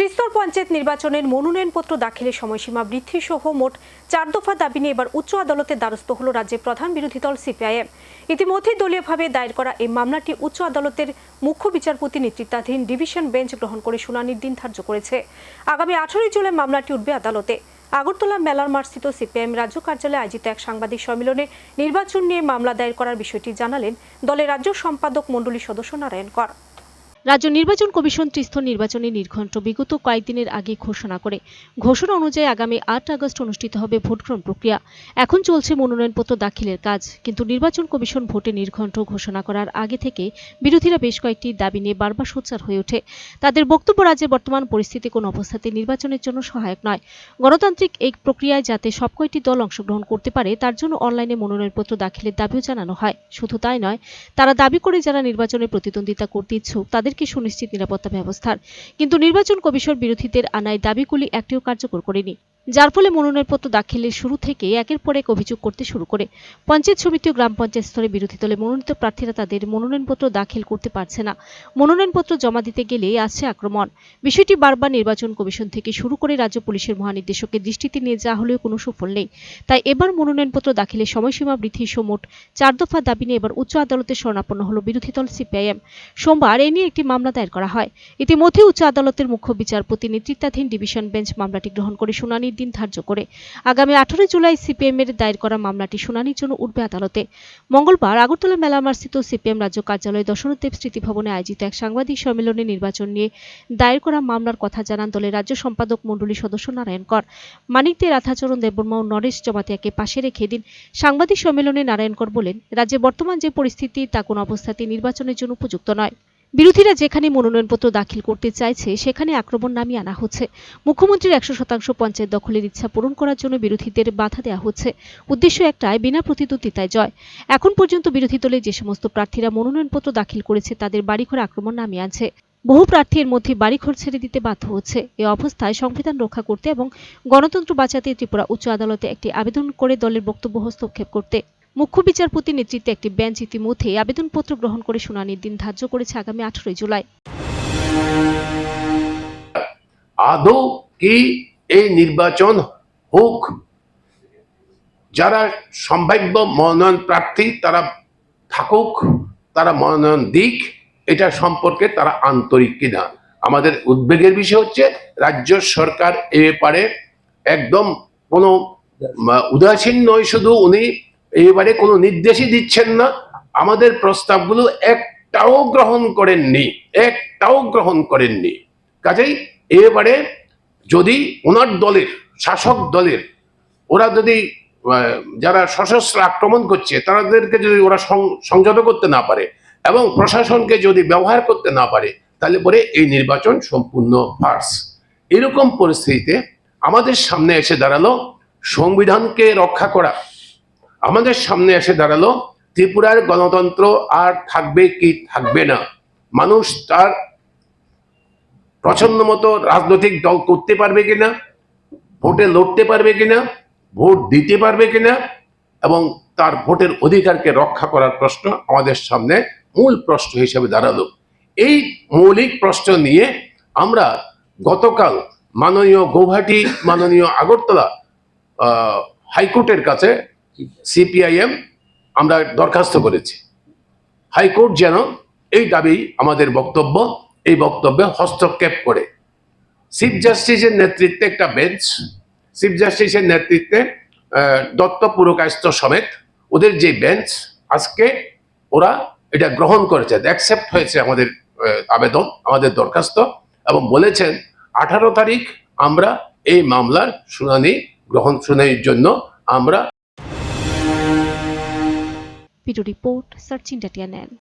ত্রিস্তর পঞ্চায়েত নির্বাচনের মনোনয়নপত্র দাখিলের সময়সীমা বৃদ্ধি সহ মোট চার দফা দাবি নিয়ে এবার উচ্চ আদালতের দ্বারস্থ হল রাজ্যের প্রধান বিরোধী দল সিপিআইএম ইতিমধ্যেই দলীয়ভাবে দায়ের করা এই মামলাটি উচ্চ আদালতের মুখ্য বিচারপতি নেতৃত্বাধীন ডিভিশন বেঞ্চ গ্রহণ করে শুনানির দিন ধার্য করেছে। আগামী আঠারোই জুলাই মামলাটি উঠবে আদালতে। আগরতলা মেলার মার্স্থিত সিপিআইএম রাজ্য কার্যালয়ে আয়োজিত এক সাংবাদিক সম্মেলনে নির্বাচন নিয়ে মামলা দায়ের করার বিষয়টি জানালেন দলের রাজ্য সম্পাদক মণ্ডলীর সদস্য নারায়ণ কর। রাজ্য নির্বাচন কমিশন ত্রিস্তর নির্বাচনে নির্ঘণ্ট বিগত কয়েকদিনের আগে ঘোষণা করে, ঘোষণা অনুযায়ী আগামী আট আগস্ট অনুষ্ঠিত হবে ভোটগ্রহণ প্রক্রিয়া। এখন চলছে মনোনয়নপত্র দাখিলের কাজ, কিন্তু নির্বাচন কমিশন ভোটে নির্ঘণ্ট ঘোষণা করার আগে থেকে বিরোধীরা বেশ কয়েকটি দাবি নিয়ে বারবার সোচ্চার হয়ে ওঠে। তাদের বক্তব্য রাজ্যের বর্তমান পরিস্থিতি কোনো অবস্থাতে নির্বাচনের জন্য সহায়ক নয়। গণতান্ত্রিক এই প্রক্রিয়ায় যাতে সব কয়টি দল অংশগ্রহণ করতে পারে, তার জন্য অনলাইনে মনোনয়নপত্র দাখিলের দাবিও জানানো হয়। শুধু তাই নয়, তারা দাবি করে যারা নির্বাচনে প্রতিদ্বন্দ্বিতা করতে ইচ্ছুক তাদেরকে সুনিশ্চিত নিরাপত্তা ব্যবস্থার। কিন্তু নির্বাচন কমিশন বিরোধীদের আনায় দাবিগুলি একটিও কার্যকর করেনি। যার ফলে মনোনয়নপত্র দাখিলের শুরু থেকে একের পর এক অভিযোগ করতে শুরু করে। পঞ্চায়েত সমিতি ও গ্রাম পঞ্চায়েত স্তরে বিরোধী দলে মনোনীত প্রার্থীরা তাদের মনোনয়নপত্র দাখিল করতে পারছে না। মনোনয়নপত্র জমা দিতে গেলে আসছে আক্রমণ। বিষয়টি বারবার নির্বাচন কমিশন থেকে শুরু করে রাজ্য পুলিশের মহানির্দেশকের দৃষ্টিতে নিয়ে যাওয়া হলেও কোনো সুফল নেই। তাই এবার মনোনয়নপত্র দাখিলের সময়সীমা বৃদ্ধি সহ মোট চার দফা দাবি নিয়ে এবার উচ্চ আদালতে শরণাপন্ন হল বিরোধী দল সিপিআইএম। সোমবার এ নিয়ে একটি মামলা দায়ের করা হয়। ইতিমধ্যে উচ্চ আদালতের মুখ্য বিচারপতি নেতৃত্বাধীন ডিভিশন বেঞ্চ মামলাটি গ্রহণ করে শুনানির দিন ধার্য করে। আগামী আঠারোই জুলাই সিপিএম এর দায়ের করা মামলাটি শুনানির জন্য উঠবে আদালতে। মঙ্গলবার আগরতলা মেলামার্স্থিত সিপিএম রাজ্য কার্যালয়ে দশরথ দেব স্মৃতি ভবনে আয়োজিত এক সাংবাদিক সম্মেলনে নির্বাচন নিয়ে দায়ের করা মামলার কথা জানান দলের রাজ্য সম্পাদক মণ্ডলীর সদস্য নারায়ণ কর। মানিক দে রাধাচরণ দেববর্মা ও নরেশ জমাতিয়াকে পাশে রেখে দিন সাংবাদিক সম্মেলনে নারায়ণ কর বলেন, রাজ্যে বর্তমান যে পরিস্থিতি তা কোনো অবস্থাতেই নির্বাচনের জন্য উপযুক্ত নয়। বিরোধীরা যেখানে মনোনয়নপত্র দাখিল করতে চাইছে, সেখানে আক্রমণ নামিয়ে আনা হচ্ছে। মুখ্যমন্ত্রীর একশো শতাংশ পঞ্চায়েত দখলের ইচ্ছা পূরণ করার জন্য বিরোধীদের বাধা দেওয়া হচ্ছে। উদ্দেশ্য একটাই, বিনা প্রতিদ্বন্দ্বিতায় জয়। এখন পর্যন্ত বিরোধী দলে যে সমস্ত প্রার্থীরা মনোনয়নপত্র দাখিল করেছে, তাদের বাড়িঘর আক্রমণ নামিয়ে আনছে। বহু প্রার্থীর মধ্যে বাড়িঘর ছেড়ে দিতে বাধ্য হচ্ছে। এ অবস্থায় সংবিধান রক্ষা করতে এবং গণতন্ত্র বাঁচাতে ত্রিপুরা উচ্চ আদালতে একটি আবেদন করে দলের বক্তব্য হস্তক্ষেপ করতে। মুখ্য বিচারপতি নেতৃত্বে একটি বেঞ্চ ইতিমধ্যে আবেদনপত্র গ্রহণ করে শুনানির দিন ধার্য করেছে আগামী আঠারোই জুলাই। আদৌ কি এই নির্বাচন হোক? যারা সম্ভাব্য মনোনয়ন প্রার্থী, তারা থাকুক, তারা মনোনয়ন দিক, এটা সম্পর্কে তারা আন্তরিক কিনা? আমাদের উদ্বেগের বিষয় হচ্ছে, রাজ্য সরকার এ ব্যাপারে একদম কোনো, উদাসীন নয় শুধু উনি এবারে কোনো নির্দেশই দিচ্ছেন না। আমাদের প্রস্তাবগুলো একটাও গ্রহণ করেননি, একটাও গ্রহণ করেননি। কাজেই এবারে যদি ওনার দলের, শাসক দলের, ওরা যদি যারা সশস্ত্র আক্রমণ করছে, তাদেরকে যদি ওরা সংযত করতে না পারে এবং প্রশাসনকে যদি ব্যবহার করতে না পারে, তাহলে পরে এই নির্বাচন সম্পূর্ণ ফার্স। এরকম পরিস্থিতিতে আমাদের সামনে এসে দাঁড়াল সংবিধানকে রক্ষা করা। আমাদের সামনে এসে দাঁড়াল ত্রিপুরার গণতন্ত্র আর থাকবে কি থাকবে না। মানুষ তার পছন্দ মতো রাজনৈতিক দল করতে পারবে কিনা, ভোটে লড়তে পারবে কিনা, ভোট দিতে পারবে কিনা, এবং তার ভোটের অধিকারকে রক্ষা করার প্রশ্ন আমাদের সামনে মূল প্রশ্ন হিসেবে দাঁড়াল। এই মৌলিক প্রশ্ন নিয়ে আমরা গতকাল মাননীয় গৌহাটি, মাননীয় আগরতলা হাইকোর্টের কাছে সিপিআইএম আমরা দরখাস্ত করেছি। হাইকোর্ট যেন এই দাবি আমাদের বক্তব্য, এই বক্তব্যে হস্তক্ষেপ করে। চিফ জাস্টিসের নেতৃত্বে একটা বেঞ্চ চিফ জাস্টিসের নেতৃত্বে দত্ত পুরকায়স্থ সমেত ওদের যে বেঞ্চ আজকে ওরা এটা গ্রহণ করেছে অ্যাকসেপ্ট হয়েছে আমাদের আবেদন, আমাদের দরখাস্ত এবং বলেছেন, আঠারো তারিখ আমরা এই মামলার শুনানি গ্রহণ, শুনানির জন্য আমরা to report Report, Sachin Tatianel.